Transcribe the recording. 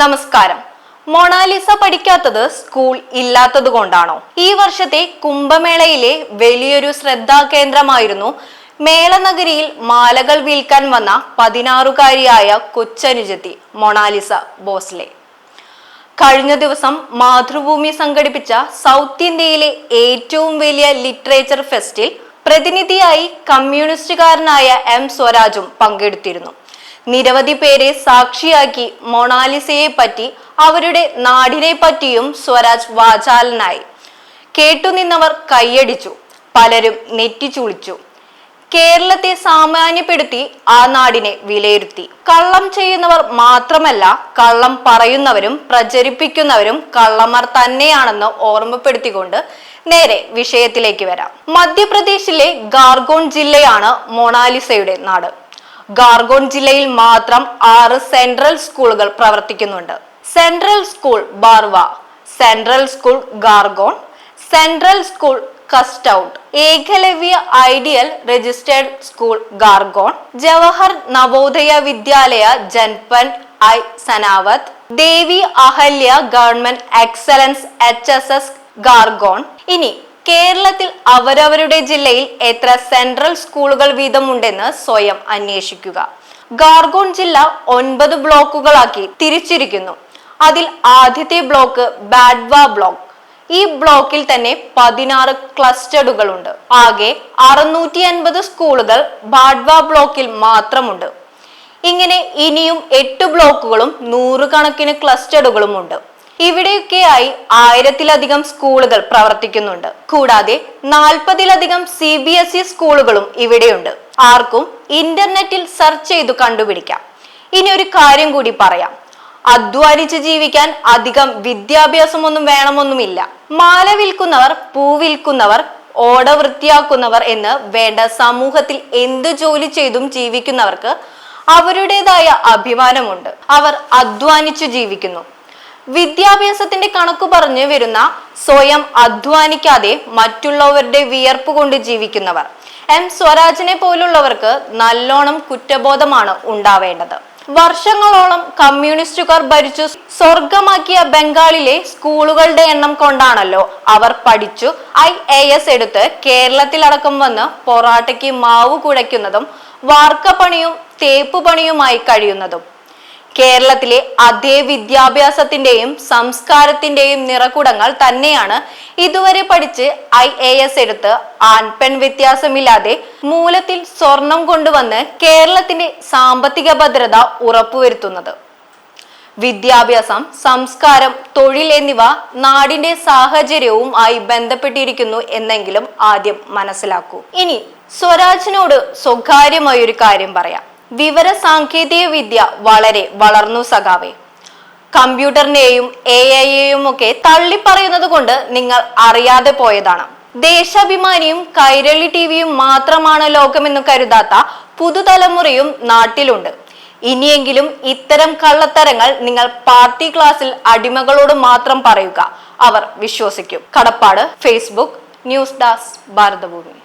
നമസ്കാരം. Mona Lisa പഠിക്കാത്തത് school ഇല്ലാത്തത് കൊണ്ടാണോ? ഈ വർഷത്തെ കുംഭമേളയിലെ വലിയൊരു ശ്രദ്ധാകേന്ദ്രമായിരുന്നു മേളനഗരിയിൽ മാലകൾ വിൽക്കാൻ വന്ന പതിനാറുകാരിയായ കൊച്ചനുജത്തി മൊണാലിസ ബോസ്ലെ. കഴിഞ്ഞ ദിവസം മാതൃഭൂമി സംഘടിപ്പിച്ച സൗത്ത് ഇന്ത്യയിലെ ഏറ്റവും വലിയ ലിറ്ററേച്ചർ ഫെസ്റ്റിൽ പ്രതിനിധിയായി കമ്മ്യൂണിസ്റ്റുകാരനായ എം സ്വരാജും പങ്കെടുത്തിരുന്നു. നിരവധി പേരെ സാക്ഷിയാക്കി മൊണാലിസയെ പറ്റി അവരുടെ നാടിനെ പറ്റിയും സ്വരാജ് വാചാലനായി. കേട്ടുനിന്നവർ കൈയടിച്ചു പലരും നെറ്റിച്ചുളിച്ചു. കേരളത്തെ സാമാന്യപ്പെടുത്തി ആ നാടിനെ വിലയിരുത്തി. കള്ളം ചെയ്യുന്നവർ മാത്രമല്ല കള്ളം പറയുന്നവരും പ്രചരിപ്പിക്കുന്നവരും കള്ളന്മാർ തന്നെയാണെന്ന് ഓർമ്മപ്പെടുത്തിക്കൊണ്ട് നേരെ വിഷയത്തിലേക്ക് വരാം. മധ്യപ്രദേശിലെ ഗാർഗോൺ ജില്ലയാണ് മൊണാലിസയുടെ നാട്. ഗാർഗോൺ ജില്ലയിൽ മാത്രം ആറ് സെൻട്രൽ സ്കൂളുകൾ പ്രവർത്തിക്കുന്നുണ്ട്. Central school Barwah central school Khargone central school കസ്റ്റൌട്ട് Eklavya ideal registered school Khargone Jawahar Navodaya Vidyalaya ജൻപൻ I Sanawad Devi Ahilya government excellence H S S Khargone. ഇനി കേരളത്തിൽ അവരവരുടെ ജില്ലയിൽ എത്ര സെൻട്രൽ സ്കൂളുകൾ വീതമുണ്ടെന്ന് സ്വയം അന്വേഷിക്കുക. ഗാർഗോൺ ജില്ല ഒൻപത് ബ്ലോക്കുകളാക്കി തിരിച്ചിരിക്കുന്നു. അതിൽ ആദ്യത്തെ ബ്ലോക്ക് ബാഡ്വ ബ്ലോക്ക്. ഈ ബ്ലോക്കിൽ തന്നെ പതിനാറ് ക്ലസ്റ്ററുകളുണ്ട്. ആകെ അറുന്നൂറ്റി അൻപത് സ്കൂളുകൾ ബാഡ്വ ബ്ലോക്കിൽ മാത്രമുണ്ട്. ഇങ്ങനെ ഇനിയും എട്ട് ബ്ലോക്കുകളും നൂറുകണക്കിന് ക്ലസ്റ്റഡുകളും ഉണ്ട് ഇവിടെയൊക്കെയായി ആയിരത്തിലധികം സ്കൂളുകൾ പ്രവർത്തിക്കുന്നുണ്ട്. കൂടാതെ നാൽപ്പതിലധികം സി ബി എസ് ഇ സ്കൂളുകളും ഇവിടെയുണ്ട്. ആർക്കും ഇന്റർനെറ്റിൽ സെർച്ച് ചെയ്തു കണ്ടുപിടിക്കാം. ഇനി ഒരു കാര്യം കൂടി പറയാം. അധ്വാനിച്ച് ജീവിക്കാൻ അധികം വിദ്യാഭ്യാസമൊന്നും വേണമൊന്നുമില്ല. മാല വിൽക്കുന്നവർ പൂ വിൽക്കുന്നവർ ഓട വൃത്തിയാക്കുന്നവർ എന്ന് വേണ്ട സമൂഹത്തിൽ എന്ത് ജോലി ചെയ്തും ജീവിക്കുന്നവർക്ക് അവരുടേതായ അഭിമാനമുണ്ട്. അവർ അധ്വാനിച്ചു ജീവിക്കുന്നു. വിദ്യാഭ്യാസത്തിന്റെ കണക്ക് പറഞ്ഞു വരുന്ന സ്വയം അധ്വാനിക്കാതെ മറ്റുള്ളവരുടെ വിയർപ്പ് കൊണ്ട് ജീവിക്കുന്നവർ. എം സ്വരാജിനെ പോലുള്ളവർക്ക് നല്ലോണം കുറ്റബോധമാണ് ഉണ്ടാവേണ്ടത്. വർഷങ്ങളോളം കമ്മ്യൂണിസ്റ്റുകാർ ഭരിച്ചു സ്വർഗമാക്കിയ ബംഗാളിലെ സ്കൂളുകളുടെ എണ്ണം കൊണ്ടാണല്ലോ അവർ പഠിച്ചു ഐ എ എസ് എടുത്ത് കേരളത്തിലടക്കം വന്ന് പൊറാട്ടയ്ക്ക് മാവ് കുഴയ്ക്കുന്നതും വാർക്കപ്പണിയും തേപ്പുപണിയുമായി കഴിയുന്നതും. കേരളത്തിലെ അതേ വിദ്യാഭ്യാസത്തിന്റെയും സംസ്കാരത്തിന്റെയും നിറകുടങ്ങൾ തന്നെയാണ് ഇതുവരെ പഠിച്ച് ഐ എ എസ് എടുത്ത് ആൺപെൺ വ്യത്യാസമില്ലാതെ മൂലത്തിൽ സ്വർണം കൊണ്ടുവന്ന് കേരളത്തിന്റെ സാമ്പത്തിക ഭദ്രത ഉറപ്പുവരുത്തുന്നത്. വിദ്യാഭ്യാസം സംസ്കാരം തൊഴിൽ എന്നിവ നാടിന്റെ സാഹചര്യവും ആയി ബന്ധപ്പെട്ടിരിക്കുന്നു എന്നെങ്കിലും ആദ്യം മനസ്സിലാക്കൂ. ഇനി സ്വരാജിനോട് സ്വകാര്യമായ ഒരു കാര്യം പറയാം. വിവര സാങ്കേതിക വിദ്യ വളരെ വളർന്നു സഖാവേ. കമ്പ്യൂട്ടറിനെയും എ ഐയെയും ഒക്കെ തള്ളിപ്പറയുന്നത് കൊണ്ട് നിങ്ങൾ അറിയാതെ പോയതാണ്. ദേശാഭിമാനിയും കൈരളി ടിവിയും മാത്രമാണ് ലോകമെന്ന് കരുതാത്ത പുതുതലമുറയും നാട്ടിലുണ്ട്. ഇനിയെങ്കിലും ഇത്തരം കള്ളത്തരങ്ങൾ നിങ്ങൾ പാർട്ടി ക്ലാസ്സിൽ അടിമകളോട് മാത്രം പറയുക. അവർ വിശ്വസിക്കും. കടപ്പാട് ഫേസ്ബുക്ക് ന്യൂസ് ഡാസ് ഭാരതഭൂമി.